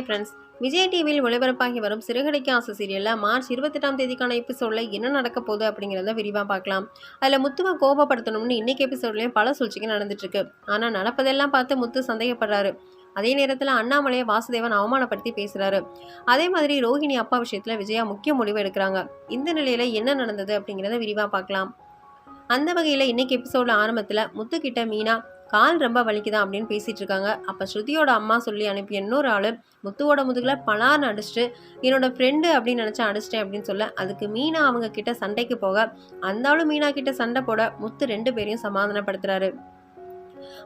Hi friends Vijay டிவியில் ஒளிபரப்பாகி வரும் சிறுகடைக்கு ஆசை சீரியலில் மார்ச் இருபத்தெட்டாம் தேதிக்கான எபிசோடில் என்ன நடக்க போகுது அப்படிங்கிறத விரிவாக பார்க்கலாம். அதில் முத்துவை கோபப்படுத்தணும்னு இன்றைக்கி எபிசோட்லேயும் பல சூழ்ச்சிகள் நடந்துட்டுருக்கு ஆனால் நடப்பதெல்லாம் பார்த்து முத்து சந்தேகப்படுறாரு. அதே நேரத்தில் அண்ணாமலையை வாசுதேவன் அவமானப்படுத்தி பேசுகிறாரு அதே மாதிரி ரோஹிணி அப்பா விஷயத்தில் விஜயா முக்கிய முடிவு எடுக்கிறாங்க. இந்த நிலையில் என்ன நடந்தது அப்படிங்கிறத விரிவாக பார்க்கலாம். அந்த வகையில் இன்னைக்கு எபிசோட ஆரம்பத்தில் முத்துக்கிட்ட மீனா கால் ரொம்ப வலிக்குதா அப்படின்னு பேசிட்டு இருக்காங்க அப்போ ஸ்ருதியோட அம்மா சொல்லி அனுப்பிய இன்னொரு ஆள் முத்துவோட முதுகில் பலார்னு அடிச்சுட்டு என்னோட ஃப்ரெண்டு அப்படின்னு நினச்சா அடிச்சிட்டேன் அப்படின்னு சொல்ல அதுக்கு மீனா அவங்க கிட்ட சண்டைக்கு போக அந்த ஆளும் மீனா கிட்ட சண்டை போட முத்து ரெண்டு பேரையும் சமாதானப்படுத்துறாரு.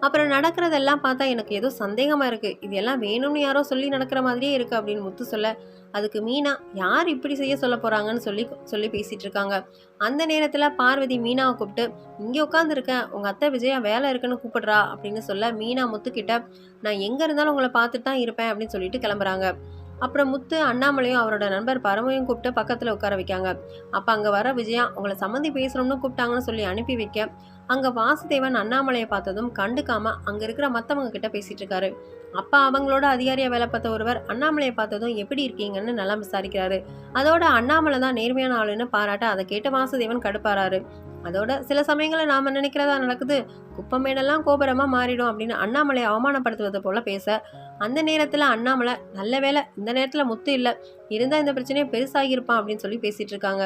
அப்புறம் நடக்கிறதெல்லாம் பார்த்தா எனக்கு ஏதோ சந்தேகமாக இருக்குது இது எல்லாம் வேணும்னு யாரோ சொல்லி நடக்கிற மாதிரியே இருக்குது அப்படின்னு முத்து சொல்ல அதுக்கு மீனா யார் இப்படி செய்ய சொல்ல போகிறாங்கன்னு சொல்லி சொல்லி பேசிகிட்டு இருக்காங்க. அந்த நேரத்தில் பார்வதி மீனாவை கூப்பிட்டு இங்கே உட்காந்துருக்கேன் உங்கள் அத்தை விஜயா வேலை இருக்குன்னு கூப்பிடுறா. அப்படின்னு சொல்ல மீனா முத்துக்கிட்ட நான் எங்கே இருந்தாலும் உங்களை பார்த்துட்டு தான் இருப்பேன் அப்படின்னு சொல்லிட்டு கிளம்புறாங்க. அப்புறம் முத்து அண்ணாமலையும் அவரோட நண்பர் பரமையும் கூப்பிட்டு பக்கத்தில் உட்கார வைக்காங்க. அப்போ அங்கே வர விஜயா உங்களை சம்மந்தி பேசுகிறோம்னு கூப்பிட்டாங்கன்னு சொல்லி அனுப்பி வைக்க. அங்கே வாசுதேவன் அண்ணாமலையை பார்த்ததும் கண்டுக்காமல் அங்கே இருக்கிற மற்றவங்க கிட்ட பேசிகிட்டு இருக்காரு. அப்பா அவங்களோட அதிகாரியை வேலை பார்த்த ஒருவர் அண்ணாமலையை பார்த்ததும் எப்படி இருக்கீங்கன்னு நல்லா விசாரிக்கிறாரு. அதோட அண்ணாமலை தான் நேர்மையான ஆளுன்னு பாராட்ட அதை கேட்ட வாசுதேவன் கடுப்பாராரு அதோட சில சமயங்களில் நாம் நினைக்கிறதா நடக்குது. குப்பமேடெல்லாம் கோபுரமாக மாறிடும் அப்படின்னு அண்ணாமலையை அவமானப்படுத்துவது போல பேச அந்த நேரத்தில் அண்ணாமலை நல்ல வேலை இந்த நேரத்தில் முத்து இல்லை. இருந்தால் இந்த பிரச்சனையை பெருசாகியிருப்பான் அப்படின்னு சொல்லி பேசிகிட்டு இருக்காங்க.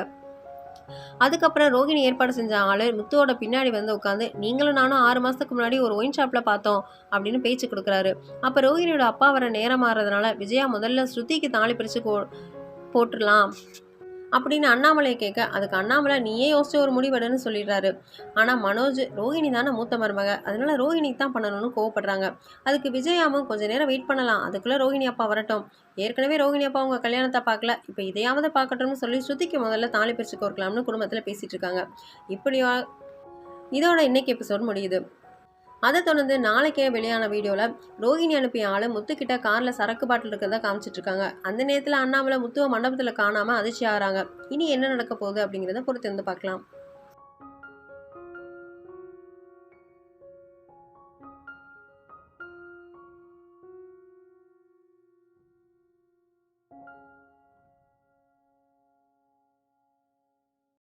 அதுக்கப்புறம் ரோகிணி ஏற்பாடு செஞ்ச ஆளு முத்துவோட பின்னாடி வந்து உட்காந்து நீங்களும் நானும் ஆறு மாசத்துக்கு முன்னாடி ஒரு ஒயின் ஷாப்ல பார்த்தோம் அப்படின்னு பேச்சு கொடுக்குறாரு. அப்ப ரோகிணியோட அப்பா வர நேரம் மாறுறதுனால விஜயா முதல்ல ஸ்ருதிக்கு தாலி பிரிச்சு போ போட்டுடலாம். அப்படின்னு அண்ணாமலை கேட்க அதுக்கு அண்ணாமலை நீயே யோசிச்சு ஒரு முடிவெடுன்னு சொல்லிடுறாரு. ஆனால் மனோஜ் ரோஹிணி தானே மூத்த மருமக. அதனால ரோஹிணிக்கு தான் பண்ணணும்னு கோவப்படுறாங்க. அதுக்கு விஜயாவும் கொஞ்ச நேரம் வெயிட் பண்ணலாம். அதுக்குள்ளே ரோஹிணி அப்பா வரட்டும். ஏற்கனவே ரோஹிணி அப்பா அவங்க கல்யாணத்தை பார்க்கல. இப்போ இதையாவது பார்க்கட்டும்னு சொல்லி ஸ்ருதிக்கு முதல்ல தாலி பிரிச்சு கோர்க்கலாம்னு குடும்பத்தில் பேசிகிட்டு இருக்காங்க. இப்படியா இதோட இன்னைக்கு எபிசோட் முடியுது. அதை தொடர்ந்து நாளைக்கே வெளியான வீடியோவில் ரோஹிணி அனுப்பிய ஆள் முத்துக்கிட்ட காரில் சரக்கு பாட்டில் இருக்கிறதா காமிச்சிட்ருக்காங்க அந்த நேரத்தில் அண்ணாமலை முத்துவ மண்டபத்தில் காணாமல் அதிர்ச்சி ஆகிறாங்க. இனி என்ன நடக்க போகுது அப்படிங்கிறத பொறுத்து வந்து பார்க்கலாம்.